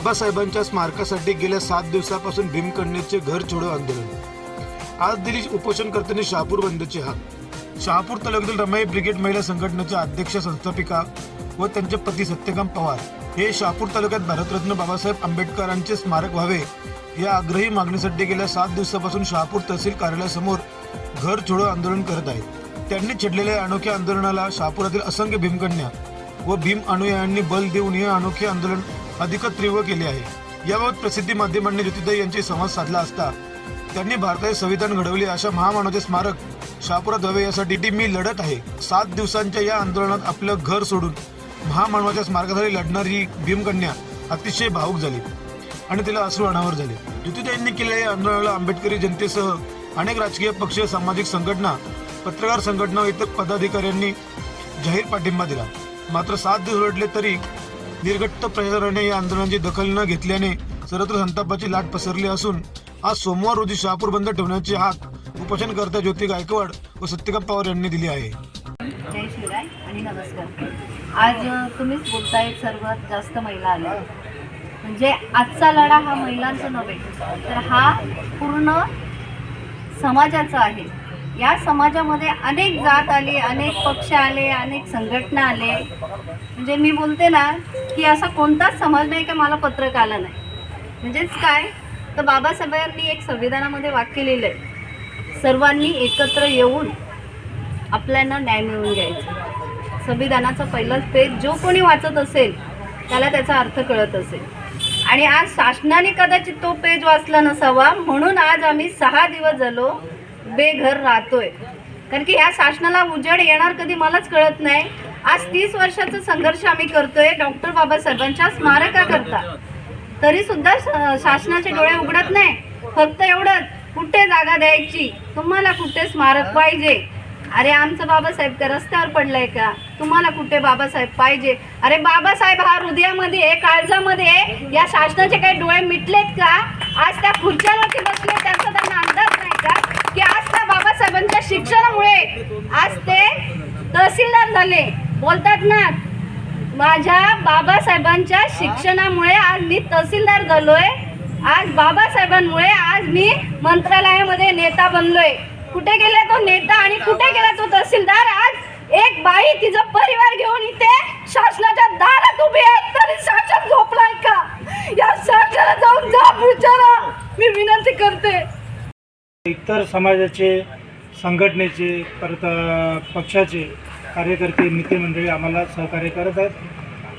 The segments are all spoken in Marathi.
बाबासाहेबांच्या स्मारकासाठी गेल्या सात दिवसापासून भीमकन्याचे घर छोडो आंदोलन. आज दिली उपोषणकर्त्यांनी शहापूर बंदचे हात. शहापूर तालुक्यातील रमाई ब्रिगेड महिला संघटनेच्या अध्यक्ष संस्थापिका व त्यांचे पती सत्यकाम पवार हे शहापूर तालुक्यात भारतरत्न बाबासाहेब आंबेडकरांचे स्मारक व्हावे या आग्रही मागणीसाठी गेल्या सात दिवसापासून शहापूर तहसील कार्यालयासमोर घर छोडो आंदोलन करत आहेत. त्यांनी छेडलेल्या या अनोख्या आंदोलनाला शहापुरातील असंख्य भीमकन्या व भीम अनुयायांनी बल देऊन हे अनोखे आंदोलन अधिकच तीव्र केले आहे. याबाबत प्रसिद्धी माध्यमांनी ज्योतिताई यांची संवाद साधला असता त्यांनी भारताचे संविधान घडवले अशा महामानवाचे स्मारक शापुरा व्हावे यासाठी मी लढत आहे. सात दिवसांच्या या आंदोलनात आपलं घर सोडून महामानवाच्या स्मारकासाठी लढणारी भीमकन्या अतिशय भावूक झाली आणि तिला अश्रू अनावर झाले. ज्योतिताईंनी केलेल्या या आंदोलनाला आंबेडकरी जनतेसह अनेक राजकीय पक्ष सामाजिक संघटना पत्रकार संघटना इतर पदाधिकाऱ्यांनी जाहीर पाठिंबा दिला. मात्र सात दिवस उलटले तरी निर्घट्ट प्रशासनाने या आंदोलनाची दखल न घेतल्याने सर्वत्र संतापाची लाट पसरली असून आज सोमवार रोजी शहापूर बंद ठेवण्याची हाक उपोषणकर्ता ज्योती गायकवाड व सत्यकांत पवार यांनी दिली आहे. जय शिवराय आणि नमस्कार. आज तुम्हीच बोलताय सर्वात जास्त महिला आल्या. म्हणजे आजचा लढा हा महिलांचा नव्हे तर हा पूर्ण समाजाचा आहे. या समाजामध्ये अनेक जात आले अनेक पक्ष आले अनेक संघटना आले. म्हणजे मी बोलते ना की असा कोणताच समाज नाही का मला पत्रक आलं नाही. म्हणजेच काय? तर बाबासाहेबांनी एक संविधानामध्ये वाक्य लिहिलं आहे सर्वांनी एकत्र येऊन आपल्याला न्याय मिळवून घ्यायचा. संविधानाचा पहिलाच पेज जो कोणी वाचत असेल त्याला त्याचा अर्थ कळत असेल. आणि आज शासनाने कदाचित तो पेज वाचला नसावा म्हणून आज आम्ही सहा दिवस झालो बेघर राहतोय. कारण की ह्या शासनाला उजेड येणार कधी मलाच कळत नाही. आज तीस वर्षाचा संघर्ष आम्ही करतोय. डॉक्टर बाबासाहेबांच्या स्मारकाकरता तरी सुद्धा शासनाचे डोळे उघडत नाही. फक्त एवढंच कुठे जागा द्यायची? तुम्हाला कुठे स्मारक पाहिजे? अरे आमचं बाबासाहेब का रस्त्यावर पडलंय का? तुम्हाला कुठे बाबासाहेब पाहिजे? अरे बाबासाहेब हा हृदयामध्ये काळजामध्ये या शासनाचे काही डोळे मिटलेत का? आज त्या खुर्च्यांवरती बसले शिक्षणामुळे आज ते तहसीलदार झाले. बोलतात ना माझ्या बाबासाहेबांच्या शिक्षणामुळे आज मी तहसीलदार झालोय. आज बाबासाहेबांमुळे आज मी मंत्रालयामध्ये नेता बनलोय. कुठे गेला तो नेता आणि कुठे गेला तो तहसीलदार? आज एक बाई तिचा परिवार घेऊन इथे शासनाच्या दारात उभी आहे. तरी शासन झोपलाय का? या शासनाला जाऊन जा विचारा मी विनंती करते. इतर समाजाचे संघटनेचे परत पक्षाचे कार्यकर्ते मित्रमंडळी आम्हाला सहकार्य करत आहेत.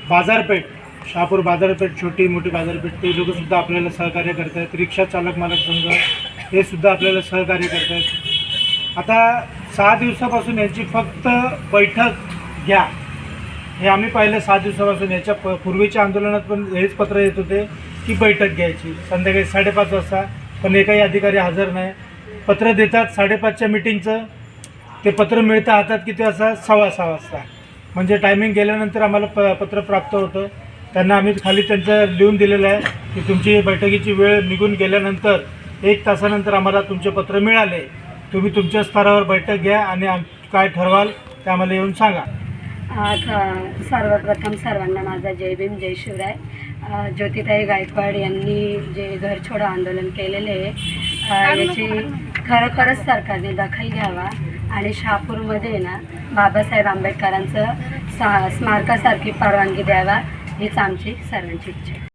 बाजारपेठ शहापूर बाजारपेठ छोटी मोठी बाजारपेठ ते लोकंसुद्धा आपल्याला सहकार्य करत आहेत. रिक्षा चालक मालक संघ हे सुद्धा आपल्याला सहकार्य करत आहेत. आता सहा दिवसापासून याची फक्त बैठक घ्या. हे आम्ही पाहिलं सात दिवसापासून याच्या प पूर्वीच्या आंदोलनात पण हेच पत्र येत होते की बैठक घ्यायची. संध्याकाळी साडेपाच वाजता पण एकही अधिकारी हजर नाही. पत्र देतात साडेपाचच्या मिटिंगचं ते पत्र मिळतं हातात किती वाजता? सव्वा सहा वाजता. म्हणजे टायमिंग गेल्यानंतर आम्हाला प पत्र प्राप्त होतं. त्यांना आम्ही खाली त्यांचं लिहून दिलेलं आहे की तुमची बैठकीची वेळ निघून गेल्यानंतर एक तासानंतर आम्हाला तुमचे पत्र मिळाले. तुम्ही तुमच्या स्तरावर बैठक घ्या आणि आम- काय ठरवाल ते आम्हाला येऊन सांगा. आज सर्वप्रथम सर्वांना माझा जय भीम जय शिवराय. ज्योतिताई गायकवाड यांनी जे घर घरछोडं आंदोलन केलेले आहे याची खरोखरच सरकारने दखल घ्यावा. आणि शहापूरमध्ये ना बाबासाहेब आंबेडकरांचं सा स्मारकासारखी परवानगी द्यावा हीच आमची सर्वांची इच्छा आहे.